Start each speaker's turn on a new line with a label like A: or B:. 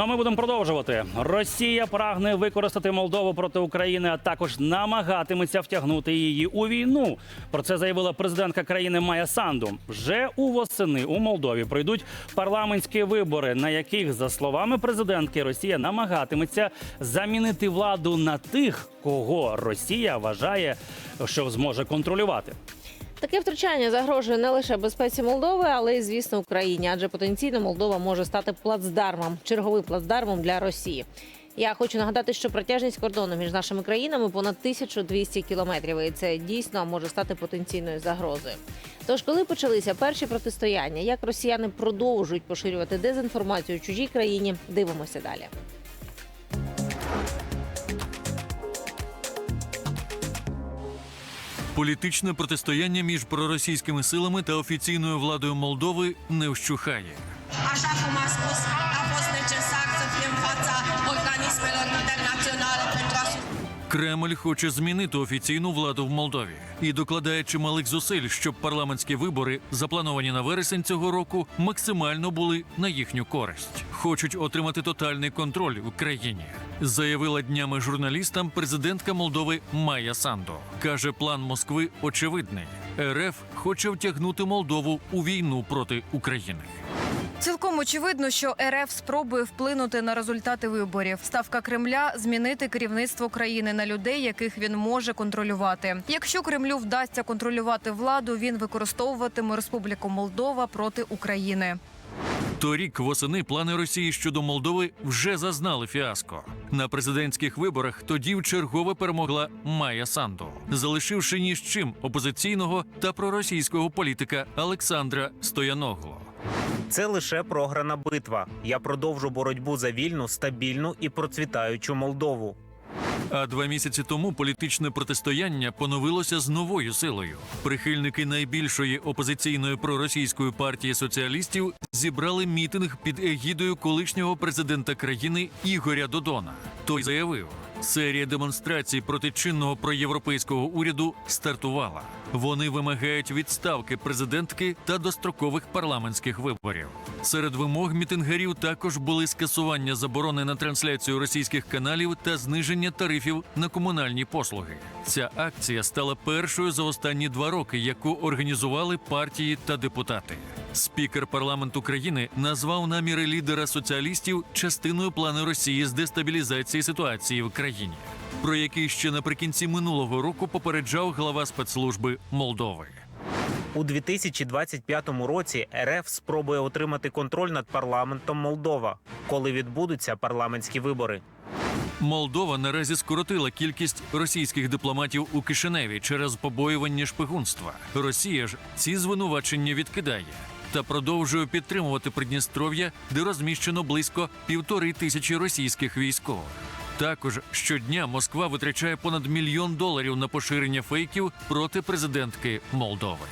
A: Ну а ми будемо продовжувати. Росія прагне використати Молдову проти України, а також намагатиметься втягнути її у війну. Про це заявила президентка країни Майя Санду. Вже у восени у Молдові пройдуть парламентські вибори, на яких, за словами президентки, Росія намагатиметься замінити владу на тих, кого Росія вважає, що зможе контролювати.
B: Таке втручання загрожує не лише безпеці Молдови, але й звісно Україні, адже потенційно Молдова може стати плацдармом, черговим плацдармом для Росії. Я хочу нагадати, що протяжність кордону між нашими країнами понад 1200 кілометрів, і це дійсно може стати потенційною загрозою. Тож, коли почалися перші протистояння, як росіяни продовжують поширювати дезінформацію у чужій країні, дивимося далі.
C: Політичне протистояння між проросійськими силами та офіційною владою Молдови не вщухає. Кремль хоче змінити офіційну владу в Молдові і докладає чималих зусиль, щоб парламентські вибори, заплановані на вересень цього року, максимально були на їхню користь. Хочуть отримати тотальний контроль в країні. Заявила днями журналістам президентка Молдови Майя Сандо. каже, план Москви очевидний. РФ хоче втягнути Молдову у війну проти України.
D: Цілком очевидно, що РФ спробує вплинути на результати виборів. Ставка Кремля змінити керівництво країни на людей, яких він може контролювати. Якщо Кремлю вдасться контролювати владу, він використовуватиме Республіку Молдова проти України.
C: Торік восени плани Росії щодо Молдови вже зазнали фіаско. На президентських виборах тоді вчергове перемогла Майя Санду, залишивши ні з чим опозиційного та проросійського політика Олександра Стояногло.
E: Це лише програна битва. Я продовжу боротьбу за вільну, стабільну і процвітаючу Молдову.
C: А два місяці тому політичне протистояння поновилося з новою силою. Прихильники найбільшої опозиційної проросійської партії соціалістів зібрали мітинг під егідою колишнього президента країни Ігоря Додона. Той заявив, серія демонстрацій проти чинного проєвропейського уряду стартувала. Вони вимагають відставки президентки та дострокових парламентських виборів. Серед вимог мітингарів також були скасування заборони на трансляцію російських каналів та зниження тарифів на комунальні послуги. Ця акція стала першою за останні два роки, яку організували партії та депутати. Спікер парламенту країни назвав наміри лідера соціалістів частиною плану Росії з дестабілізації ситуації в країні, про який ще наприкінці минулого року попереджав глава спецслужби Молдови.
E: У 2025 році РФ спробує отримати контроль над парламентом Молдова, коли відбудуться парламентські вибори.
C: Молдова наразі скоротила кількість російських дипломатів у Кишиневі через побоювання шпигунства. Росія ж ці звинувачення відкидає та продовжує підтримувати Придністров'я, де розміщено близько півтори тисячі російських військових. Також щодня Москва витрачає понад мільйон доларів на поширення фейків проти президентки Молдови.